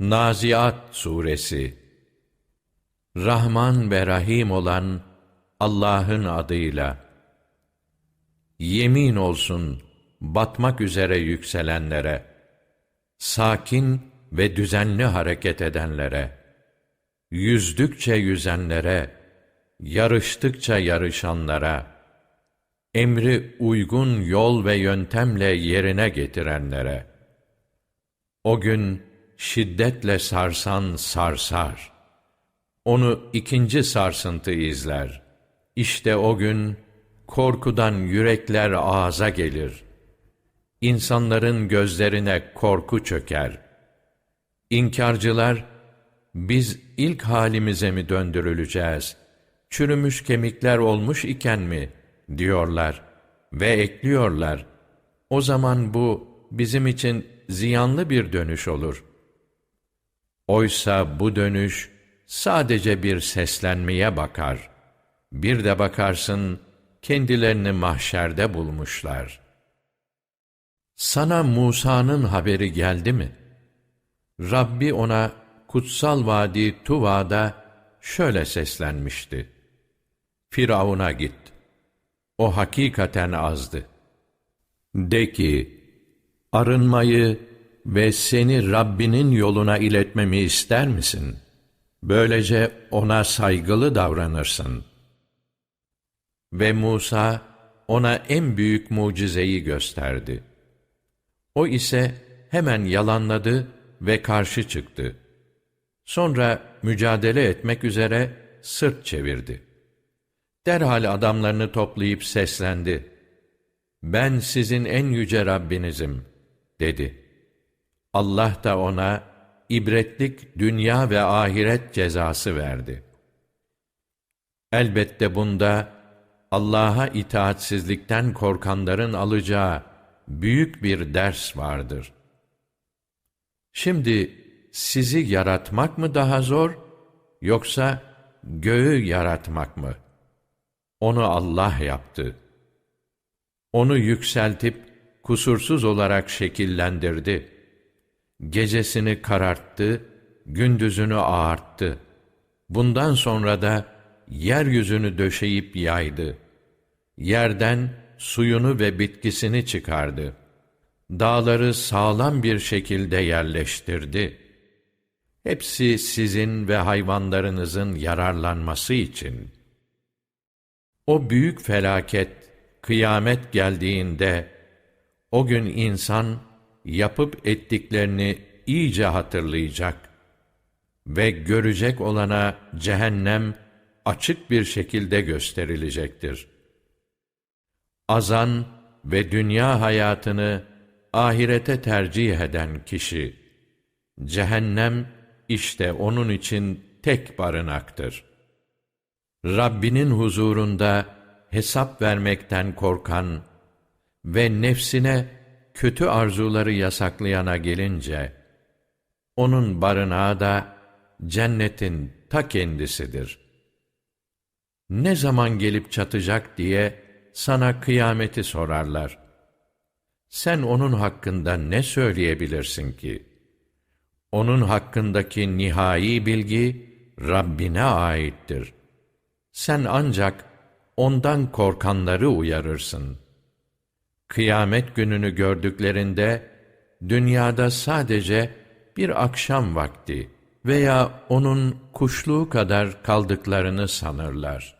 Naziat Suresi. Rahman ve Rahim olan Allah'ın adıyla. Yemin olsun batmak üzere yükselenlere, sakin ve düzenli hareket edenlere, yüzdükçe yüzenlere, yarıştıkça yarışanlara, emri uygun yol ve yöntemle yerine getirenlere, o gün şiddetle sarsan sarsar. Onu ikinci sarsıntı izler. İşte o gün korkudan yürekler ağza gelir. İnsanların gözlerine korku çöker. İnkarcılar, biz ilk halimize mi döndürüleceğiz? Çürümüş kemikler olmuş iken mi? diyorlar ve ekliyorlar. O zaman bu bizim için ziyanlı bir dönüş olur. Oysa bu dönüş sadece bir seslenmeye bakar. Bir de bakarsın kendilerini mahşerde bulmuşlar. Sana Musa'nın haberi geldi mi? Rabbi ona kutsal vadi Tuva'da şöyle seslenmişti. Firavun'a git. O hakikaten azdı. De ki, arınmayı ve seni Rabbinin yoluna iletmemi ister misin? Böylece ona saygılı davranırsın. Ve Musa ona en büyük mucizeyi gösterdi. O ise hemen yalanladı ve karşı çıktı. Sonra mücadele etmek üzere sırt çevirdi. Derhal adamlarını toplayıp seslendi. Ben sizin en yüce Rabbinizim, dedi. Allah da ona ibretlik dünya ve ahiret cezası verdi. Elbette bunda Allah'a itaatsizlikten korkanların alacağı büyük bir ders vardır. Şimdi sizi yaratmak mı daha zor, yoksa göğü yaratmak mı? Onu Allah yaptı. Onu yükseltip kusursuz olarak şekillendirdi. Gecesini kararttı, gündüzünü ağarttı. Bundan sonra da yeryüzünü döşeyip yaydı. Yerden suyunu ve bitkisini çıkardı. Dağları sağlam bir şekilde yerleştirdi. Hepsi sizin ve hayvanlarınızın yararlanması için. O büyük felaket, kıyamet geldiğinde, o gün insan, yapıp ettiklerini iyice hatırlayacak ve görecek olana cehennem açık bir şekilde gösterilecektir. Azan ve dünya hayatını ahirete tercih eden kişi, cehennem işte onun için tek barınaktır. Rabbinin huzurunda hesap vermekten korkan ve nefsine kötü arzuları yasaklayana gelince, onun barınağı da cennetin ta kendisidir. Ne zaman gelip çatacak diye sana kıyameti sorarlar. Sen onun hakkında ne söyleyebilirsin ki? Onun hakkındaki nihai bilgi Rabbine aittir. Sen ancak ondan korkanları uyarırsın.'' Kıyamet gününü gördüklerinde, dünyada sadece bir akşam vakti veya onun kuşluğu kadar kaldıklarını sanırlar.